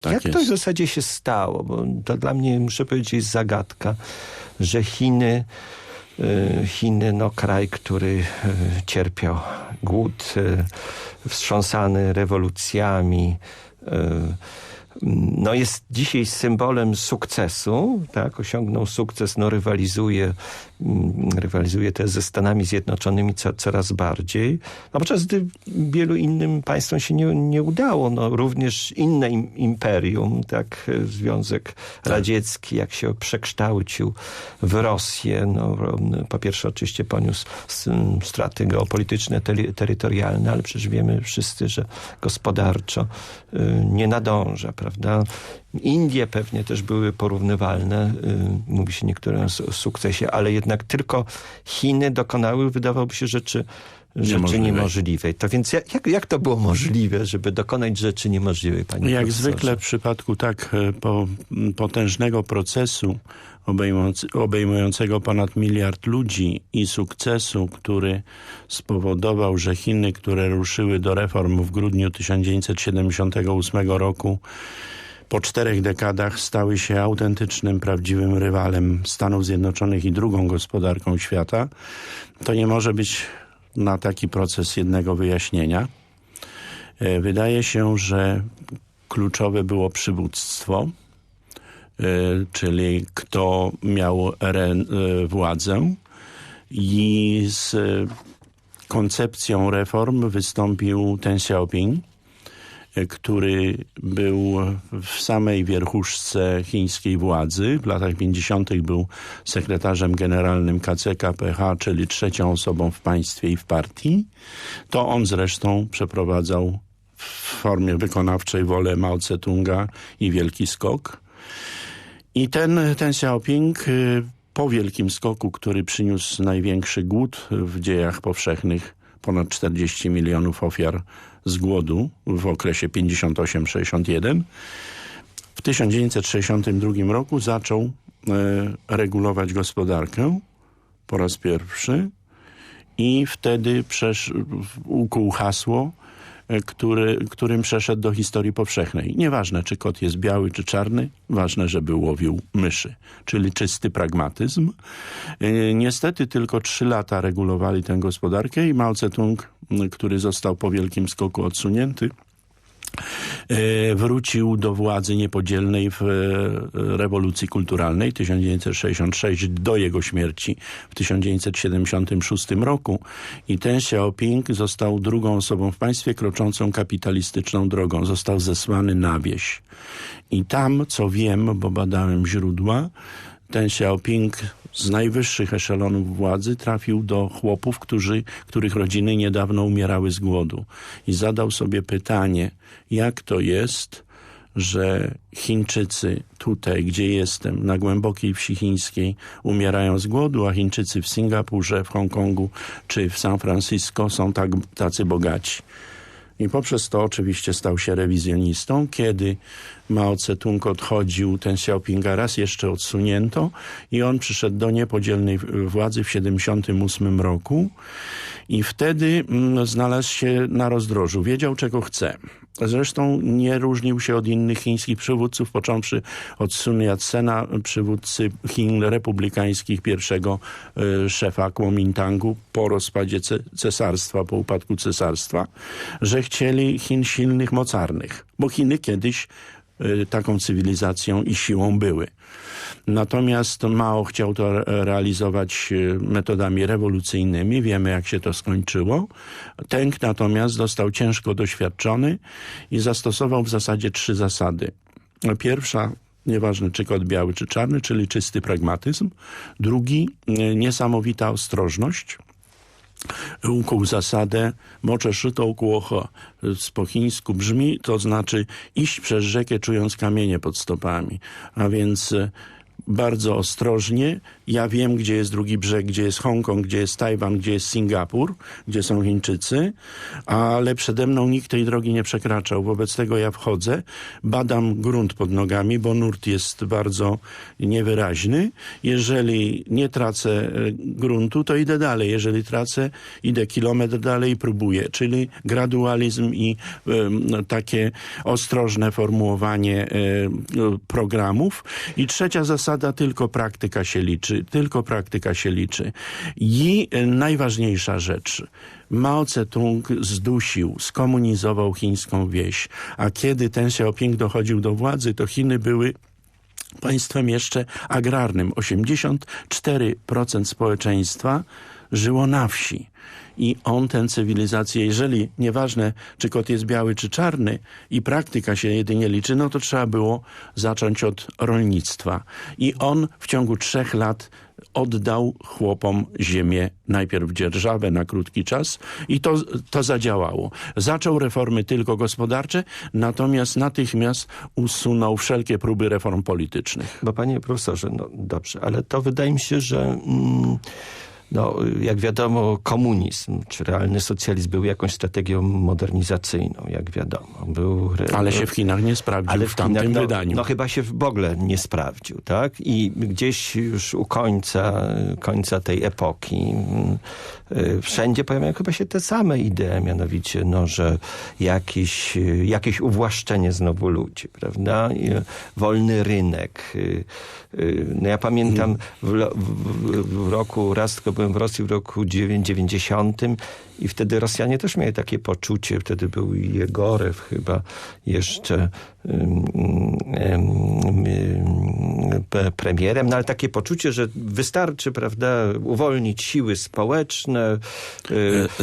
Tak Jak to w zasadzie się stało? Bo to dla mnie, muszę powiedzieć, jest zagadka, że Chiny, y, Chiny, no kraj, który y, cierpiał głód, y, wstrząsany rewolucjami, no jest dzisiaj symbolem sukcesu, tak, osiągnął sukces, no rywalizuje, mm, rywalizuje też ze Stanami Zjednoczonymi co, coraz bardziej, no podczas gdy wielu innym państwom się nie, nie udało, no również inne im, imperium, tak, Związek tak. Radziecki, jak się przekształcił w Rosję, no po pierwsze oczywiście poniósł straty geopolityczne, terytorialne, ale przecież wiemy wszyscy, że gospodarczo y, nie nadąża, prawda? Indie pewnie też były porównywalne, y, mówi się niektórym o sukcesie, ale jednak tylko Chiny dokonały, wydawałoby się, rzeczy rzeczy niemożliwej. niemożliwej. To więc jak, jak to było możliwe, żeby dokonać rzeczy niemożliwej, panie Jak profesorze? zwykle w przypadku tak e, po, potężnego procesu obejmującego ponad miliard ludzi i sukcesu, który spowodował, że Chiny, które ruszyły do reform w grudniu 1978 roku, po czterech dekadach stały się autentycznym, prawdziwym rywalem Stanów Zjednoczonych i drugą gospodarką świata, to nie może być na taki proces jednego wyjaśnienia. E, wydaje się, że kluczowe było przywództwo, e, czyli kto miał e, władzę. I z koncepcją reform wystąpił Ten Xiaoping, który był w samej wierchuszce chińskiej władzy. W latach 50. był sekretarzem generalnym KCKPH, czyli trzecią osobą w państwie i w partii. To on zresztą przeprowadzał w formie wykonawczej wolę Mao Tse-tunga i Wielki Skok. I ten, ten Xiaoping y, po Wielkim Skoku, który przyniósł największy głód w dziejach powszechnych, ponad 40 milionów ofiar z głodu w okresie 58-61. W 1962 roku zaczął e, regulować gospodarkę po raz pierwszy i wtedy ukuł hasło który, którym przeszedł do historii powszechnej. Nieważne, czy kot jest biały, czy czarny, ważne, żeby łowił myszy, czyli czysty pragmatyzm. E, niestety tylko trzy lata regulowali tę gospodarkę i Mao Tse-tung, który został po wielkim skoku odsunięty, wrócił do władzy niepodzielnej w e, rewolucji kulturalnej 1966 do jego śmierci w 1976 roku i ten Xiaoping został drugą osobą w państwie kroczącą kapitalistyczną drogą. Został zesłany na wieś. I tam, co wiem, bo badałem źródła, ten Xiaoping z najwyższych eszelonów władzy trafił do chłopów, którzy, których rodziny niedawno umierały z głodu. I zadał sobie pytanie, jak to jest, że Chińczycy tutaj, gdzie jestem, na głębokiej wsi chińskiej umierają z głodu, a Chińczycy w Singapurze, w Hongkongu czy w San Francisco są tak, tacy bogaci. I poprzez to oczywiście stał się rewizjonistą. Kiedy Mao Tse-tung odchodził, ten Xiaopinga raz jeszcze odsunięto i on przyszedł do niepodzielnej władzy w 1978 roku i wtedy mm, znalazł się na rozdrożu. Wiedział, czego chce. Zresztą nie różnił się od innych chińskich przywódców, począwszy od Sun Yat-sena, przywódcy Chin republikańskich, pierwszego y, szefa Kuomintangu po rozpadzie cesarstwa, po upadku cesarstwa, że chcieli Chin silnych, mocarnych. Bo Chiny kiedyś y, taką cywilizacją i siłą były. Natomiast Mao chciał to realizować e, metodami rewolucyjnymi. Wiemy, jak się to skończyło. Teng natomiast został ciężko doświadczony i zastosował w zasadzie trzy zasady. Pierwsza nieważne czy kot biały, czy czarny, czyli czysty pragmatyzm. Drugi, e, niesamowita ostrożność. Ukuł zasadę mocze szyto kłocho. Po chińsku brzmi, to znaczy iść przez rzekę czując kamienie pod stopami. A więc e, bardzo ostrożnie. Ja wiem, gdzie jest drugi brzeg, gdzie jest Hongkong, gdzie jest Tajwan, gdzie jest Singapur, gdzie są Chińczycy, ale przede mną nikt tej drogi nie przekraczał. Wobec tego ja wchodzę, badam grunt pod nogami, bo nurt jest bardzo niewyraźny. Jeżeli nie tracę e, gruntu, to idę dalej. Jeżeli tracę, idę kilometr dalej i próbuję. Czyli gradualizm i e, takie ostrożne formułowanie e, programów. I trzecia zasada, tylko praktyka się liczy. Tylko praktyka się liczy. I najważniejsza rzecz. Mao Tse-tung zdusił, skomunizował chińską wieś. A kiedy ten Xiaoping dochodził do władzy, to Chiny były państwem jeszcze agrarnym. 84% społeczeństwa żyło na wsi. I on tę cywilizację, jeżeli nieważne czy kot jest biały czy czarny i praktyka się jedynie liczy, no to trzeba było zacząć od rolnictwa. I on w ciągu trzech lat oddał chłopom ziemię najpierw dzierżawę na krótki czas i to, to zadziałało. Zaczął reformy tylko gospodarcze, natomiast natychmiast usunął wszelkie próby reform politycznych. Bo panie profesorze, no dobrze, ale to wydaje mi się, że... Mm no, jak wiadomo, komunizm czy realny socjalizm był jakąś strategią modernizacyjną, jak wiadomo. Był, ale się w Chinach nie sprawdził ale w, w tamtym Chinach, no, wydaniu. No chyba się w ogóle nie sprawdził, tak? I gdzieś już u końca, końca tej epoki y, wszędzie pojawiają chyba się te same idee, mianowicie, no, że jakieś, jakieś uwłaszczenie znowu ludzi, prawda? Wolny rynek. Y, y, no ja pamiętam w, w, w roku, raz tylko byłem w Rosji w roku 90 i wtedy Rosjanie też mieli takie poczucie, wtedy był Jegorew chyba jeszcze um, um, um, premierem, no ale takie poczucie, że wystarczy, prawda, uwolnić siły społeczne, e,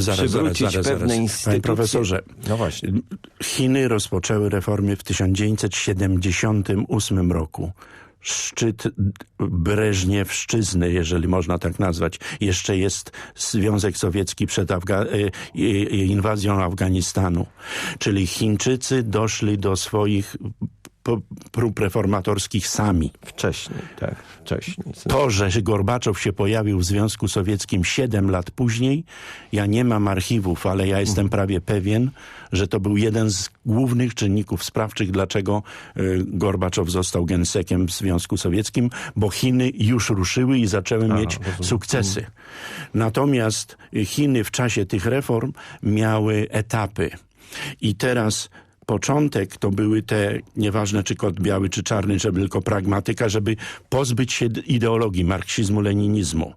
zaraz, przywrócić zaraz, zaraz, pewne zaraz. instytucje. Panie profesorze, no właśnie. Chiny rozpoczęły reformy w 1978 roku szczyt Breżniewszczyzny, jeżeli można tak nazwać. Jeszcze jest Związek Sowiecki przed Afga inwazją Afganistanu. Czyli Chińczycy doszli do swoich prób reformatorskich sami. Wcześniej, tak, wcześniej. To, że Gorbaczow się pojawił w Związku Sowieckim 7 lat później, ja nie mam archiwów, ale ja jestem prawie pewien, że to był jeden z głównych czynników sprawczych, dlaczego y, Gorbaczow został gensekiem w Związku Sowieckim, bo Chiny już ruszyły i zaczęły mieć rozumiem. sukcesy. Natomiast Chiny w czasie tych reform miały etapy. I teraz początek to były te, nieważne czy kot biały, czy czarny, żeby tylko pragmatyka, żeby pozbyć się ideologii marksizmu, leninizmu.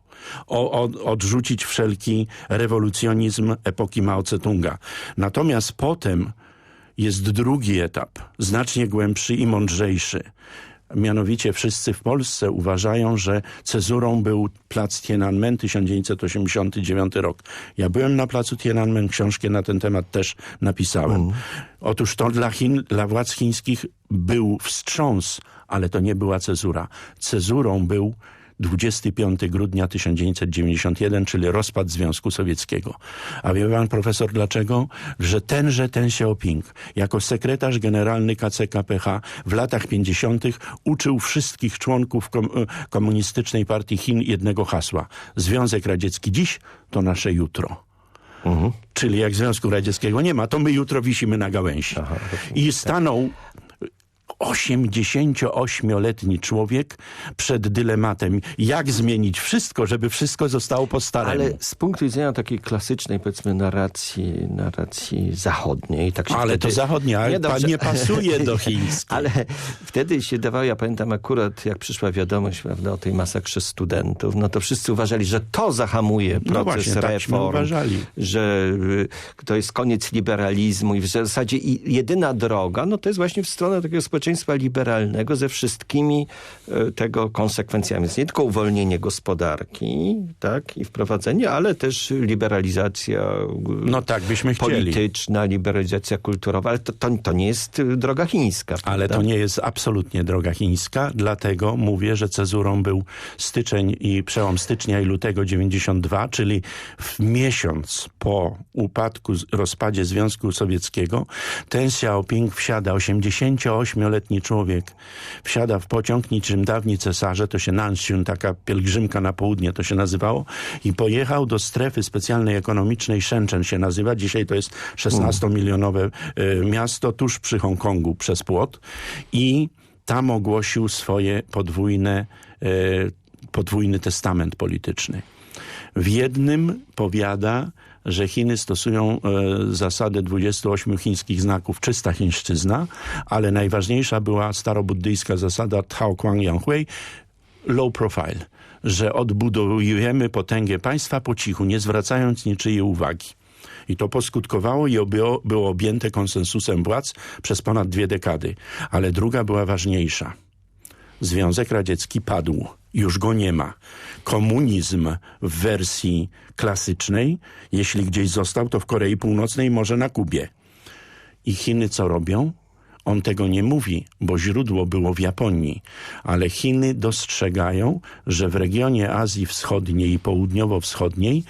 O, od, odrzucić wszelki rewolucjonizm epoki Mao Tse-tunga. Natomiast potem jest drugi etap, znacznie głębszy i mądrzejszy. Mianowicie wszyscy w Polsce uważają, że cezurą był plac Tiananmen 1989 rok. Ja byłem na placu Tiananmen, książkę na ten temat też napisałem. Mm. Otóż to dla Chin, dla władz chińskich był wstrząs, ale to nie była cezura. Cezurą był 25 grudnia 1991, czyli rozpad Związku Sowieckiego. A wie pan profesor dlaczego? Że tenże Ten Xiaoping jako sekretarz generalny KCKPH w latach 50. uczył wszystkich członków kom komunistycznej partii Chin jednego hasła. Związek Radziecki dziś to nasze jutro. Mhm. Czyli jak Związku Radzieckiego nie ma, to my jutro wisimy na gałęzi. Aha, I stanął 88-letni człowiek przed dylematem, jak zmienić wszystko, żeby wszystko zostało po staremu. Ale z punktu widzenia takiej klasycznej, powiedzmy, narracji, narracji zachodniej. Tak ale wtedy... to zachodnia, ale nie, pan nie pasuje do chińskiej. ale wtedy się dawało, ja pamiętam akurat, jak przyszła wiadomość prawda, o tej masakrze studentów, no to wszyscy uważali, że to zahamuje proces no właśnie, tak reform. Tak że y, to jest koniec liberalizmu i w zasadzie jedyna droga, no to jest właśnie w stronę takiego społeczeństwa społeczeństwa liberalnego ze wszystkimi e, tego konsekwencjami. Jest nie tylko uwolnienie gospodarki tak, i wprowadzenie, ale też liberalizacja no tak, byśmy polityczna, chcieli. liberalizacja kulturowa, ale to, to, to nie jest droga chińska. Ale prawda? to nie jest absolutnie droga chińska, dlatego mówię, że cezurą był styczeń i przełom stycznia i lutego 92, czyli w miesiąc po upadku, rozpadzie Związku Sowieckiego, ten Xiaoping wsiada 88 letni 70-letni człowiek wsiada w pociąg niczym dawni cesarze, to się Nanxun, taka pielgrzymka na południe to się nazywało, i pojechał do strefy specjalnej ekonomicznej Shenzhen się nazywa. Dzisiaj to jest 16-milionowe y, miasto tuż przy Hongkongu przez płot i tam ogłosił swoje podwójne, y, podwójny testament polityczny. W jednym powiada, że Chiny stosują e, zasadę 28 chińskich znaków, czysta chińszczyzna, ale najważniejsza była starobuddyjska zasada Tao Kwang Yang low profile, że odbudowujemy potęgę państwa po cichu, nie zwracając niczyjej uwagi. I to poskutkowało i było, było objęte konsensusem władz przez ponad dwie dekady. Ale druga była ważniejsza. Związek Radziecki padł. Już go nie ma. Komunizm w wersji klasycznej, jeśli gdzieś został, to w Korei Północnej, może na Kubie. I Chiny co robią? On tego nie mówi, bo źródło było w Japonii, ale Chiny dostrzegają, że w regionie Azji Wschodniej i Południowo-Wschodniej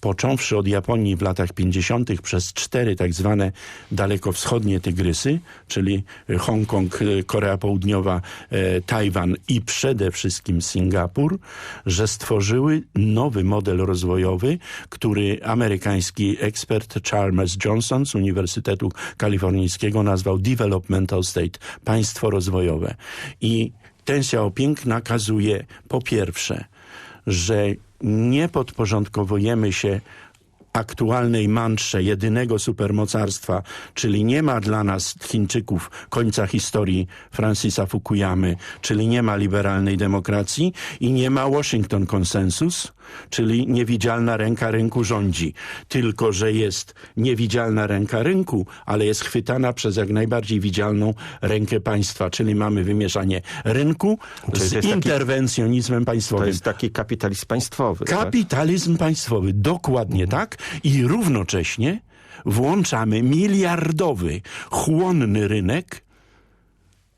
począwszy od Japonii w latach 50. przez cztery tak zwane dalekowschodnie tygrysy, czyli Hongkong, Korea Południowa, e, Tajwan i przede wszystkim Singapur, że stworzyły nowy model rozwojowy, który amerykański ekspert Chalmers Johnson z Uniwersytetu Kalifornijskiego nazwał Developmental State, państwo rozwojowe. I ten Xiaoping nakazuje po pierwsze, że nie podporządkowujemy się aktualnej mantrze jedynego supermocarstwa, czyli nie ma dla nas Chińczyków końca historii Francisa Fukuyamy, czyli nie ma liberalnej demokracji i nie ma Washington konsensus, czyli niewidzialna ręka rynku rządzi. Tylko, że jest niewidzialna ręka rynku, ale jest chwytana przez jak najbardziej widzialną rękę państwa, czyli mamy wymieszanie rynku z to interwencjonizmem To państwowym. jest taki kapitalizm państwowy. tak? Kapitalizm państwowy, dokładnie tak. I równocześnie włączamy miliardowy, chłonny rynek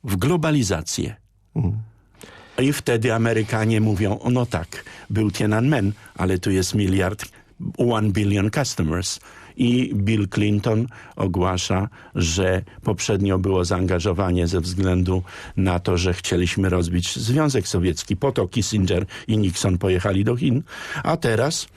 w globalizację. I wtedy Amerykanie mówią, no tak, był Tiananmen, ale tu jest miliard, one billion customers. I Bill Clinton ogłasza, że poprzednio było zaangażowanie ze względu na to, że chcieliśmy rozbić Związek Sowiecki. Po to Kissinger i Nixon pojechali do Chin, a teraz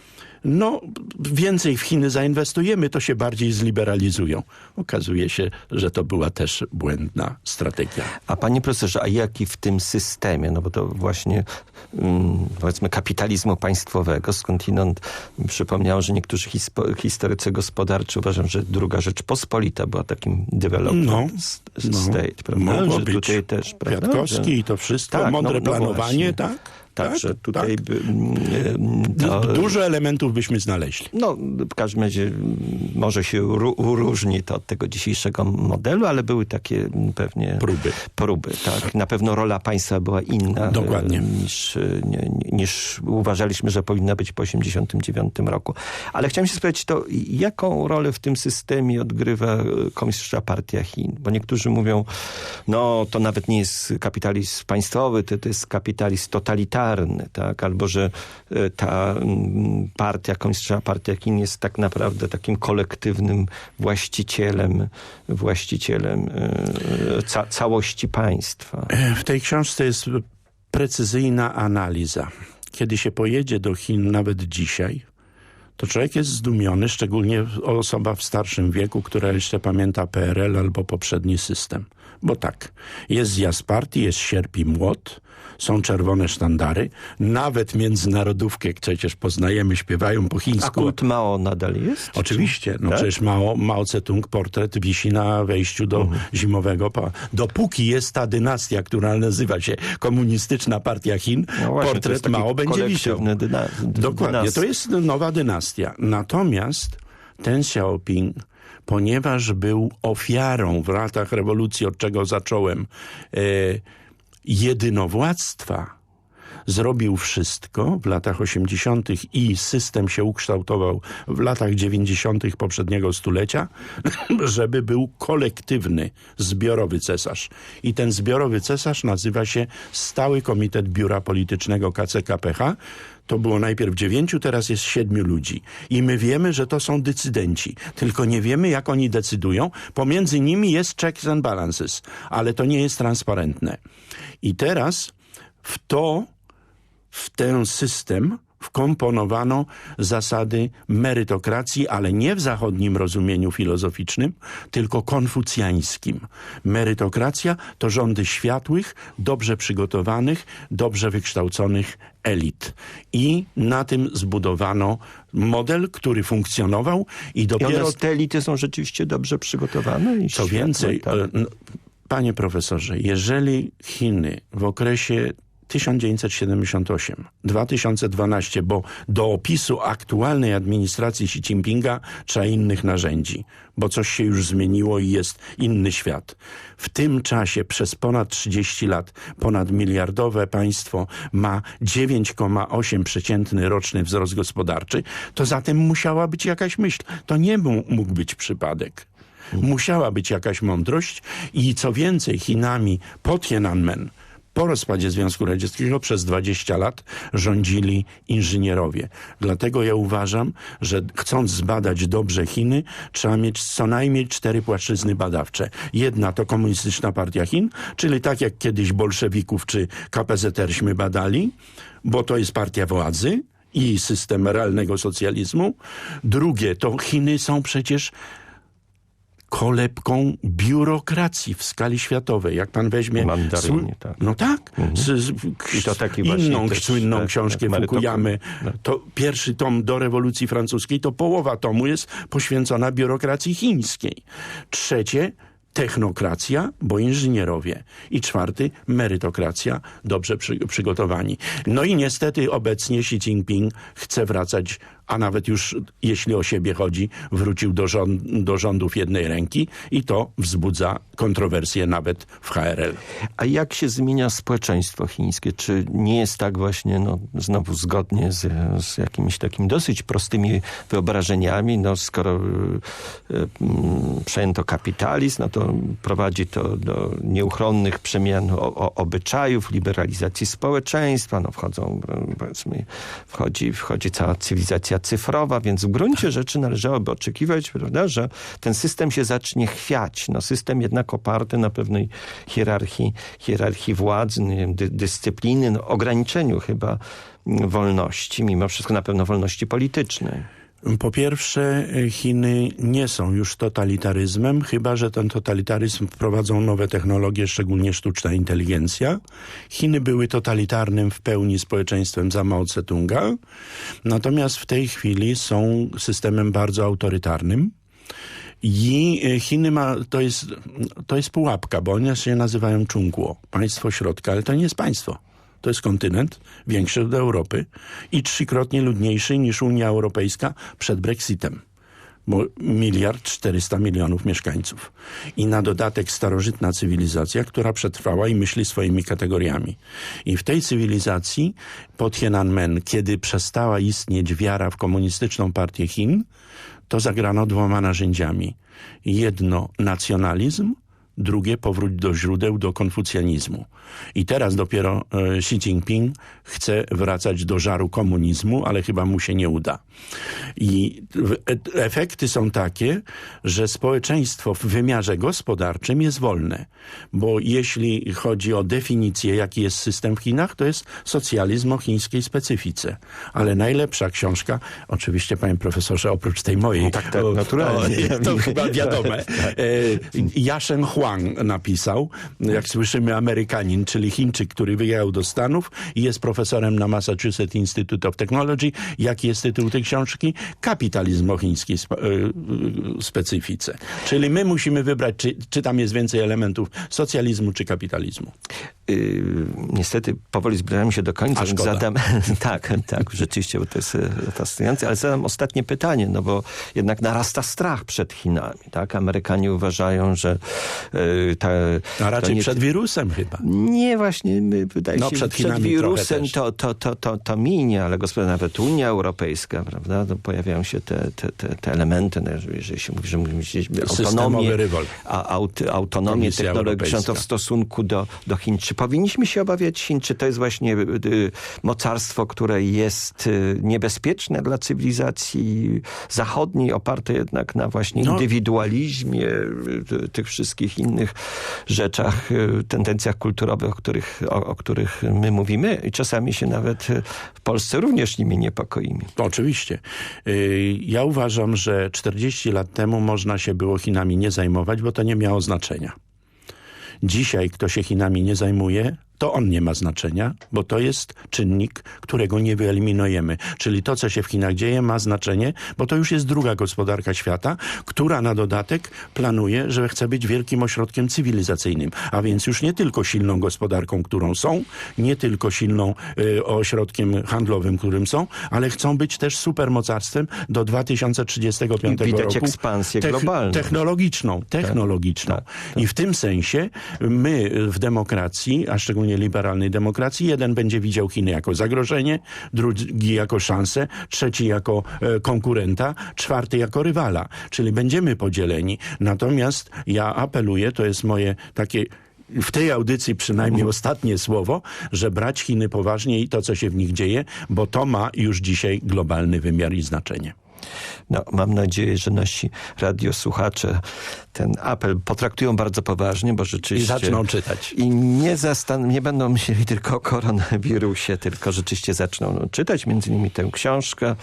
no, więcej w Chiny zainwestujemy, to się bardziej zliberalizują. Okazuje się, że to była też błędna strategia. A panie profesorze, a jaki w tym systemie, no bo to właśnie mm, powiedzmy kapitalizmu państwowego, skądinąd przypomniało, że niektórzy historycy gospodarczy uważają, że druga Rzeczpospolita była takim development No, no, state, prawda? mogło że być. tutaj też, prawda? Kwiatkowski i to wszystko, Tak, mądre no- no planowanie, właśnie. tak? Tak, że tutaj tak. by, mm, to, Du- Dużo elementów byśmy znaleźli. No, w każdym razie może się ru- różni to od tego dzisiejszego modelu, ale były takie pewnie Próby. próby tak. Na pewno rola państwa była inna Dokładnie. e, niż, e, niż uważaliśmy, że powinna być po 1989 roku. Ale chciałem się spytać, to jaką rolę w tym systemie odgrywa e, Komunistyczna Partia Chin? Bo niektórzy mówią, no to nawet nie jest kapitalizm państwowy, to, to jest kapitalizm totalitarny, tak? Albo, że e, ta partia, Komunistyczna Partia Chin jest tak naprawdę takim kolektywnym właścicielem, właścicielem e, ca całości państwa. W tej książce jest precyzyjna analiza. Kiedy się pojedzie do Chin nawet dzisiaj, to człowiek jest zdumiony, szczególnie osoba w starszym wieku, która jeszcze pamięta PRL albo poprzedni system. Bo tak, jest zjazd partii, jest sierp i młot, są czerwone sztandary, nawet międzynarodówkę przecież poznajemy, śpiewają po A chińsku. kult Mao nadal jest? Oczywiście, no Tak? przecież Mao, Mao Tse-tung portret wisi na wejściu do Mhm. zimowego. Pa. Dopóki jest ta dynastia, która nazywa się Komunistyczna Partia Chin, No właśnie, portret Mao będzie wisiał. dyna- Dokładnie, dynastia. to jest nowa dynastia. Natomiast ten Xiaoping, ponieważ był ofiarą w latach rewolucji, od czego zacząłem, e, jedynowładztwa, zrobił wszystko w latach 80. i system się ukształtował w latach 90. poprzedniego stulecia, żeby był kolektywny, zbiorowy cesarz. I ten zbiorowy cesarz nazywa się Stały Komitet Biura Politycznego KCKPH, to było najpierw dziewięciu, teraz jest siedmiu ludzi. I my wiemy, że to są decydenci. Tylko nie wiemy, jak oni decydują. Pomiędzy nimi jest checks and balances, ale to nie jest transparentne. I teraz w to, w ten system wkomponowano zasady merytokracji, ale nie w zachodnim rozumieniu filozoficznym, tylko konfucjańskim. Merytokracja to rządy światłych, dobrze przygotowanych, dobrze wykształconych elit. I na tym zbudowano model, który funkcjonował i I dopiero... one, te elity są rzeczywiście dobrze przygotowane? I Co świetne, więcej, tak? e, no, panie profesorze, jeżeli Chiny w okresie 1978-2012, bo do opisu aktualnej administracji Xi Jinpinga trzeba innych narzędzi, bo coś się już zmieniło i jest inny świat. W tym czasie przez ponad 30 lat ponad miliardowe państwo ma 9,8 przeciętny roczny wzrost gospodarczy, to zatem musiała być jakaś myśl. To nie mógł być przypadek. Musiała być jakaś mądrość i co więcej Chinami po Tiananmen po rozpadzie Związku Radzieckiego przez 20 lat rządzili inżynierowie. Dlatego ja uważam, że chcąc zbadać dobrze Chiny, trzeba mieć co najmniej cztery płaszczyzny badawcze. Jedna to Komunistyczna Partia Chin, czyli tak jak kiedyś bolszewików czy KPZRśmy badali, bo to jest partia władzy i system realnego socjalizmu. Drugie to Chiny są przecież kolebką biurokracji w skali światowej. Jak pan weźmie... Mandarynie, tak. No tak. Z, z, I to taki inną też, słynną tak, książkę tak, Fukuyamy. no. To pierwszy tom do rewolucji francuskiej, to połowa tomu jest poświęcona biurokracji chińskiej. Trzecie technokracja, bo inżynierowie. I czwarty, merytokracja, dobrze przy, przygotowani. No i niestety obecnie Xi Jinping chce wracać, a nawet już jeśli o siebie chodzi, wrócił do, rząd, do rządów jednej ręki i to wzbudza kontrowersje nawet w HRL. A jak się zmienia społeczeństwo chińskie? Czy nie jest tak właśnie, no, znowu zgodnie z, z jakimiś takimi dosyć prostymi wyobrażeniami, no, skoro y, y, przejęto kapitalizm, no to prowadzi to do nieuchronnych przemian o, o, obyczajów, liberalizacji społeczeństwa, no wchodzą, powiedzmy, wchodzi, wchodzi cała cywilizacja cyfrowa, więc w gruncie rzeczy należałoby oczekiwać, prawda, że ten system się zacznie chwiać. No, system jednak oparty na pewnej hierarchii, hierarchii władzy, wiem, dy, dyscypliny, no, ograniczeniu chyba wolności, mimo wszystko na pewno wolności politycznej. Po pierwsze, Chiny nie są już totalitaryzmem, chyba że ten totalitaryzm wprowadzą nowe technologie, szczególnie sztuczna inteligencja. Chiny były totalitarnym w pełni społeczeństwem za Mao Tse-tunga, natomiast w tej chwili są systemem bardzo autorytarnym. I Chiny ma, to jest, to jest pułapka, bo one się nazywają Czungło, państwo środka, ale to nie jest państwo. To jest kontynent większy od Europy i trzykrotnie ludniejszy niż Unia Europejska przed Brexitem. Bo miliard czterysta milionów mieszkańców. I na dodatek starożytna cywilizacja, która przetrwała i myśli swoimi kategoriami. I w tej cywilizacji po Tiananmen, kiedy przestała istnieć wiara w komunistyczną partię Chin, to zagrano dwoma narzędziami. Jedno nacjonalizm, drugie powrót do źródeł, do konfucjanizmu. I teraz dopiero e, Xi Jinping chce wracać do żaru komunizmu, ale chyba mu się nie uda. I e efekty są takie, że społeczeństwo w wymiarze gospodarczym jest wolne. Bo jeśli chodzi o definicję, jaki jest system w Chinach, to jest socjalizm o chińskiej specyfice. Ale najlepsza książka, oczywiście panie profesorze, oprócz tej mojej, No tak, tak, naturalnie. o- to chyba wiadome. E, Yashen Huang napisał, jak słyszymy Amerykanin, czyli Chińczyk, który wyjechał do Stanów i jest profesorem na Massachusetts Institute of Technology. Jaki jest tytuł tej książki? Kapitalizm o chińskiej spe, e, specyfice. Czyli my musimy wybrać, czy, czy tam jest więcej elementów socjalizmu, czy kapitalizmu. Yy, niestety powoli zbliżamy się do końca, A więc zadam, tak, tak, rzeczywiście, bo to jest e, fascynujące, ale zadam ostatnie pytanie, no bo jednak narasta strach przed Chinami, tak? Amerykanie uważają, że e, ta... A to raczej nie- przed wirusem chyba. nie, właśnie my, wydaje No, się, przed przed, wirusem to, to, to, to, to minie, ale gospodarka, nawet Unia Europejska, prawda, to pojawiają się te, te, te, te elementy, no, jeżeli się mówi, że musimy mieć autonomię, a, aut, autonomię Komisja technologiczną to w stosunku do, do Chin. Czy powinniśmy się obawiać Chin? Czy to jest właśnie y, y, mocarstwo, które jest y, niebezpieczne dla cywilizacji zachodniej, oparte jednak na właśnie No. indywidualizmie, y, tych wszystkich innych rzeczach, y, tendencjach kulturowych, o których, o, o których my mówimy i czasami się nawet y, w Polsce również nimi niepokoimy. Oczywiście. Yy, Ja uważam, że 40 lat temu można się było Chinami nie zajmować, bo to nie miało znaczenia. Dzisiaj, kto się Chinami nie zajmuje, to on nie ma znaczenia, bo to jest czynnik, którego nie wyeliminujemy. Czyli to, co się w Chinach dzieje, ma znaczenie, bo to już jest druga gospodarka świata, która na dodatek planuje, że chce być wielkim ośrodkiem cywilizacyjnym, a więc już nie tylko silną gospodarką, którą są, nie tylko silną y, ośrodkiem handlowym, którym są, ale chcą być też supermocarstwem do 2035 I widać roku. ekspansję globalną. Technologiczną, technologiczną. I w tym sensie my w demokracji, a szczególnie liberalnej demokracji, jeden będzie widział Chiny jako zagrożenie, drugi jako szansę, trzeci jako e, konkurenta, czwarty jako rywala. Czyli będziemy podzieleni. Natomiast ja apeluję, to jest moje takie w tej audycji przynajmniej ostatnie słowo, że brać Chiny poważnie i to, co się w nich dzieje, bo to ma już dzisiaj globalny wymiar i znaczenie. No, mam nadzieję, że nasi radiosłuchacze ten apel potraktują bardzo poważnie, bo I rzeczywiście... zaczną czytać. I nie, zastan- nie będą myśleli tylko o koronawirusie, tylko rzeczywiście zaczną czytać między innymi tę książkę.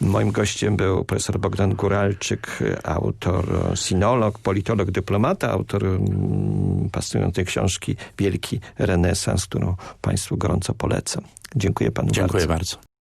Moim gościem był profesor Bogdan Góralczyk, autor, sinolog, politolog, dyplomata, autor mm, pasjonującej książki Wielki Renesans, którą Państwu gorąco polecam. Dziękuję panu Dziękuję bardzo. bardzo.